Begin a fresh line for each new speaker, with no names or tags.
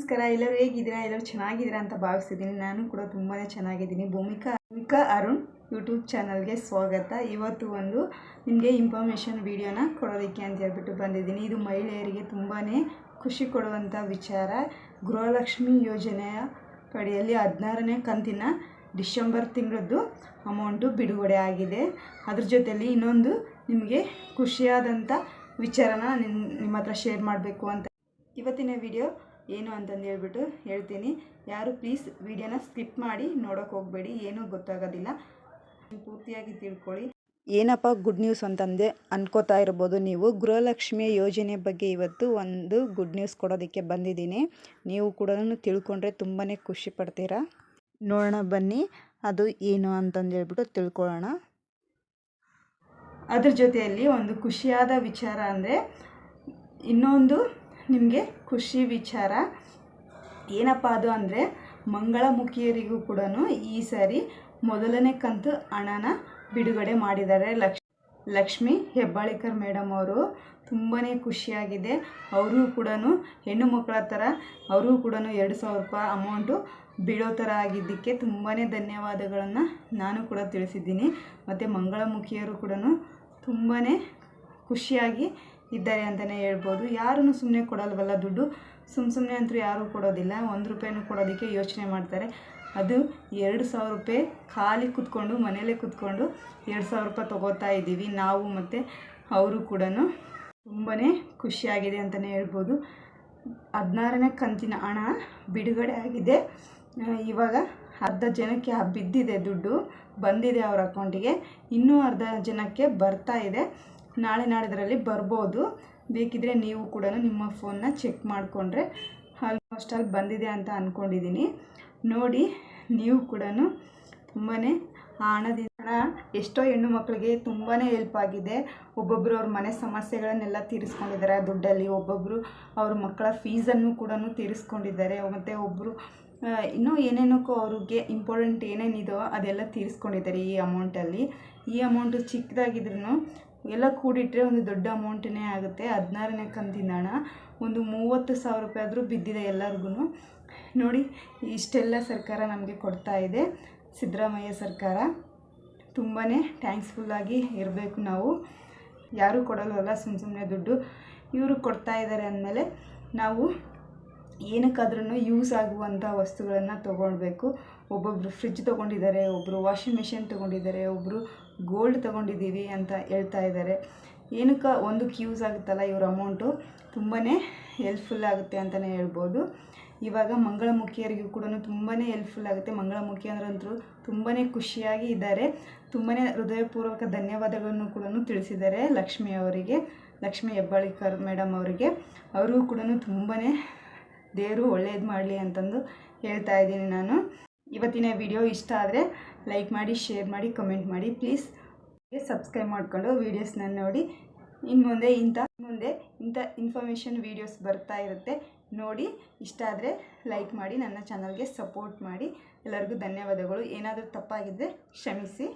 ನಮಸ್ಕಾರ. ಎಲ್ಲರೂ ಹೇಗಿದ್ದೀರಾ? ಎಲ್ಲರೂ ಚೆನ್ನಾಗಿದ್ದೀರಾ ಅಂತ ಭಾವಿಸಿದ್ದೀನಿ ನಾನು ಕೂಡ ತುಂಬಾ ಚೆನ್ನಾಗಿದ್ದೀನಿ. ಭೂಮಿಕಾ ಭೂಮಿಕಾ ಅರುಣ್ ಯೂಟ್ಯೂಬ್ ಚಾನಲ್ಗೆ ಸ್ವಾಗತ. ಇವತ್ತು ಒಂದು ನಿಮಗೆ ಇನ್ಫಾರ್ಮೇಷನ್ ವೀಡಿಯೋನ ಕೊಡೋದಕ್ಕೆ ಅಂತ ಹೇಳ್ಬಿಟ್ಟು ಬಂದಿದ್ದೀನಿ. ಇದು ಮಹಿಳೆಯರಿಗೆ ತುಂಬಾ ಖುಷಿ ಕೊಡುವಂಥ ವಿಚಾರ. ಗೃಹಲಕ್ಷ್ಮಿ ಯೋಜನೆಯ ಪಡೆಯಲ್ಲಿ ಹದಿನಾರನೇ ಕಂತಿನ ಡಿಸೆಂಬರ್ ತಿಂಗಳದ್ದು ಅಮೌಂಟು ಬಿಡುಗಡೆ ಆಗಿದೆ. ಅದ್ರ ಜೊತೆಯಲ್ಲಿ ಇನ್ನೊಂದು ನಿಮಗೆ ಖುಷಿಯಾದಂಥ ವಿಚಾರನ ನಿಮ್ಮ ನಿಮ್ಮ ಹತ್ರ ಶೇರ್ ಮಾಡಬೇಕು ಅಂತ. ಇವತ್ತಿನ ವಿಡಿಯೋ ಏನು ಅಂತಂದು ಹೇಳ್ಬಿಟ್ಟು ಹೇಳ್ತೀನಿ. ಯಾರು ಪ್ಲೀಸ್ ವಿಡಿಯೋನ ಸ್ಕಿಪ್ ಮಾಡಿ ನೋಡೋಕೆ ಹೋಗಬೇಡಿ, ಏನೂ ಗೊತ್ತಾಗೋದಿಲ್ಲ. ಪೂರ್ತಿಯಾಗಿ ತಿಳ್ಕೊಳ್ಳಿ. ಏನಪ್ಪ ಗುಡ್ ನ್ಯೂಸ್ ಅಂತಂದೆ, ಅನ್ಕೋತಾ ಇರ್ಬೋದು ನೀವು. ಗೃಹಲಕ್ಷ್ಮಿಯ ಯೋಜನೆ ಬಗ್ಗೆ ಇವತ್ತು ಒಂದು ಗುಡ್ ನ್ಯೂಸ್ ಕೊಡೋದಕ್ಕೆ ಬಂದಿದ್ದೀನಿ. ನೀವು ಕೂಡ ತಿಳ್ಕೊಂಡ್ರೆ ತುಂಬಾ ಖುಷಿ ಪಡ್ತೀರಾ? ನೋಡೋಣ, ಬನ್ನಿ. ಅದು ಏನು ಅಂತಂದು ಹೇಳ್ಬಿಟ್ಟು ತಿಳ್ಕೊಳ್ಳೋಣ. ಅದ್ರ ಜೊತೆಯಲ್ಲಿ ಒಂದು ಖುಷಿಯಾದ ವಿಚಾರ ಅಂದರೆ, ಇನ್ನೊಂದು ನಿಮಗೆ ಖುಷಿ ವಿಚಾರ. ಏನಪ್ಪ ಅದು ಅಂದರೆ ಮಂಗಳಮುಖಿಯರಿಗೂ ಕೂಡ ಈ ಸಾರಿ ಮೊದಲನೇ ಕಂತು ಹಣನ ಬಿಡುಗಡೆ ಮಾಡಿದ್ದಾರೆ. ಲಕ್ಷ, ಲಕ್ಷ್ಮಿ ಹೆಬ್ಬಾಳಿಕರ್ ಮೇಡಮ್ ಅವರು ತುಂಬಾ ಖುಷಿಯಾಗಿದೆ. ಅವರು ಕೂಡ ಹೆಣ್ಣು ಮಕ್ಕಳ ಥರ ಅವರು ಕೂಡ ಎರಡು ಸಾವಿರ ರೂಪಾಯಿ ಅಮೌಂಟು ಬೀಳೋ ಥರ ಆಗಿದ್ದಕ್ಕೆ ತುಂಬಾ ಧನ್ಯವಾದಗಳನ್ನು ನಾನು ಕೂಡ ತಿಳಿಸಿದ್ದೀನಿ. ಮತ್ತು ಮಂಗಳಮುಖಿಯರು ಕೂಡ ತುಂಬಾ ಖುಷಿಯಾಗಿ ಇದ್ದಾರೆ ಅಂತಲೇ ಹೇಳ್ಬೋದು. ಯಾರೂ ಸುಮ್ಮನೆ ಕೊಡಲ್ವಲ್ಲ ದುಡ್ಡು? ಸುಮ್ಮ ಸುಮ್ಮನೆ ಅಂತೂ ಯಾರೂ ಕೊಡೋದಿಲ್ಲ. ಒಂದು ರೂಪಾಯಿನೂ ಕೊಡೋದಕ್ಕೆ ಯೋಚನೆ ಮಾಡ್ತಾರೆ. ಅದು ಎರಡು ಸಾವಿರ ರೂಪಾಯಿ ಖಾಲಿ ಕೂತ್ಕೊಂಡು ಮನೇಲೇ ಕೂತ್ಕೊಂಡು ಎರಡು ಸಾವಿರ ರೂಪಾಯಿ ತೊಗೋತಾ ಇದ್ದೀವಿ. ನಾವು ಮತ್ತು ಅವರು ಕೂಡ ತುಂಬಾ ಖುಷಿಯಾಗಿದೆ ಅಂತಲೇ ಹೇಳ್ಬೋದು. ಹದಿನಾರನೇ ಕಂತಿನ ಹಣ ಬಿಡುಗಡೆ ಆಗಿದೆ. ಇವಾಗ ಅರ್ಧ ಜನಕ್ಕೆ ಬಿದ್ದಿದೆ ದುಡ್ಡು. ಬಂದಿದೆ ಅವ್ರ ಅಕೌಂಟಿಗೆ. ಇನ್ನೂ ಅರ್ಧ ಜನಕ್ಕೆ ಬರ್ತಾ ಇದೆ. ನಾಳೆ ನಾಡಿದ್ರಲ್ಲಿ ಬರ್ಬೋದು. ಬೇಕಿದ್ರೆ ನೀವು ಕೂಡ ನಿಮ್ಮ ಫೋನ್ನ ಚೆಕ್ ಮಾಡಿಕೊಂಡ್ರೆ ಆಲ್ಮೋಸ್ಟ್ ಅಲ್ಲಿ ಬಂದಿದೆ ಅಂತ ಅಂದ್ಕೊಂಡಿದ್ದೀನಿ ನೋಡಿ, ನೀವು ಕೂಡ ತುಂಬಾ ಹಣದಿಂದ ಹಣ ಎಷ್ಟೋ ಹೆಣ್ಣು ಮಕ್ಕಳಿಗೆ ತುಂಬಾ ಹೆಲ್ಪ್ ಆಗಿದೆ. ಒಬ್ಬೊಬ್ಬರು ಅವ್ರ ಮನೆ ಸಮಸ್ಯೆಗಳನ್ನೆಲ್ಲ ತೀರಿಸ್ಕೊಂಡಿದ್ದಾರೆ. ದುಡ್ಡಲ್ಲಿ ಒಬ್ಬೊಬ್ಬರು ಅವ್ರ ಮಕ್ಕಳ ಫೀಸನ್ನು ಕೂಡ ತೀರಿಸ್ಕೊಂಡಿದ್ದಾರೆ. ಮತ್ತು ಒಬ್ಬರು ಇನ್ನೂ ಏನೇನಕ್ಕೋ ಅವ್ರಿಗೆ ಇಂಪಾರ್ಟೆಂಟ್ ಏನೇನಿದೋ ಅದೆಲ್ಲ ತೀರಿಸ್ಕೊಂಡಿದ್ದಾರೆ ಈ ಅಮೌಂಟಲ್ಲಿ ಈ ಅಮೌಂಟು ಚಿಕ್ಕದಾಗಿದ್ರೂ ಎಲ್ಲ ಕೂಡಿಟ್ರೆ ಒಂದು ದೊಡ್ಡ ಅಮೌಂಟೇ ಆಗುತ್ತೆ. ಹದಿನಾರನೇ ಕಂತಿನ ಹಣ. ಒಂದು ಮೂವತ್ತು ಸಾವಿರ ರೂಪಾಯಿ ಆದರೂ ಬಿದ್ದಿದೆ ಎಲ್ಲರಿಗೂ ನೋಡಿ, ಇಷ್ಟೆಲ್ಲ ಸರ್ಕಾರ ನಮಗೆ ಕೊಡ್ತಾ ಇದೆ. ಸಿದ್ದರಾಮಯ್ಯ ಸರ್ಕಾರ. ತುಂಬಾ ಥ್ಯಾಂಕ್ಸ್ಫುಲ್ಲಾಗಿ ಇರಬೇಕು ನಾವು. ಯಾರೂ ಕೊಡಲ್ವಲ್ಲ ಸುಮ್ಮ ಸುಮ್ಮನೆ ದುಡ್ಡು. ಇವರು ಕೊಡ್ತಾ ಇದ್ದಾರೆ ಅಂದಮೇಲೆ ನಾವು ಏನಕ್ಕಾದ್ರೂ ಯೂಸ್ ಆಗುವಂಥ ವಸ್ತುಗಳನ್ನು ತೊಗೊಳ್ಬೇಕು. ಒಬ್ಬೊಬ್ಬರು ಫ್ರಿಜ್ ತೊಗೊಂಡಿದ್ದಾರೆ ಒಬ್ಬರು ವಾಷಿಂಗ್ ಮೆಷಿನ್ ತೊಗೊಂಡಿದ್ದಾರೆ ಒಬ್ಬರು ಗೋಲ್ಡ್ ತೊಗೊಂಡಿದ್ದೀವಿ ಅಂತ ಹೇಳ್ತಾ ಇದ್ದಾರೆ. ಏನಕ್ಕೆ ಒಂದಕ್ಕೆ ಯೂಸ್ ಆಗುತ್ತಲ್ಲ ಇವ್ರ ಅಮೌಂಟು ತುಂಬಾ ಹೆಲ್ಪ್ಫುಲ್ ಆಗುತ್ತೆ ಅಂತಲೇ ಹೇಳ್ಬೋದು. ಇವಾಗ ಮಂಗಳಮುಖಿಯರಿಗೂ ಕೂಡ ತುಂಬಾ ಹೆಲ್ಪ್ಫುಲ್ ಆಗುತ್ತೆ. ಮಂಗಳಮುಖಿ ಅಂದ್ರಂತೂ ತುಂಬಾ ಖುಷಿಯಾಗಿ ಇದ್ದಾರೆ. ತುಂಬಾ ಹೃದಯಪೂರ್ವಕ ಧನ್ಯವಾದಗಳನ್ನು ಕೂಡ ತಿಳಿಸಿದ್ದಾರೆ ಲಕ್ಷ್ಮಿ ಅವರಿಗೆ, ಲಕ್ಷ್ಮಿ ಹೆಬ್ಬಾಳಿಕರ್ ಮೇಡಮ್ ಅವರಿಗೆ. ಅವರಿಗೂ ಕೂಡ ತುಂಬಾ ದೇವರು ಒಳ್ಳೇದು ಮಾಡಲಿ ಅಂತಂದು ಹೇಳ್ತಾ ಇದ್ದೀನಿ ನಾನು. ಇವತ್ತಿನ ವಿಡಿಯೋ ಇಷ್ಟ ಆದರೆ ಲೈಕ್ ಮಾಡಿ, ಶೇರ್ ಮಾಡಿ, ಕಮೆಂಟ್ ಮಾಡಿ. ಪ್ಲೀಸ್ ಸಬ್ಸ್ಕ್ರೈಬ್ ಮಾಡಿಕೊಂಡು ವೀಡಿಯೋಸ್ನ ನೋಡಿ. ಇನ್ನು ಮುಂದೆ ಇಂಥ ಮುಂದೆ ಇಂಥ ಇನ್ಫಾರ್ಮೇಷನ್ ವೀಡಿಯೋಸ್ ಬರ್ತಾ ಇರುತ್ತೆ. ನೋಡಿ, ಇಷ್ಟ ಆದರೆ ಲೈಕ್ ಮಾಡಿ, ನನ್ನ ಚಾನಲ್ಗೆ ಸಪೋರ್ಟ್ ಮಾಡಿ. ಎಲ್ಲರಿಗೂ ಧನ್ಯವಾದಗಳು. ಏನಾದರೂ ತಪ್ಪಾಗಿದ್ದರೆ ಕ್ಷಮಿಸಿ.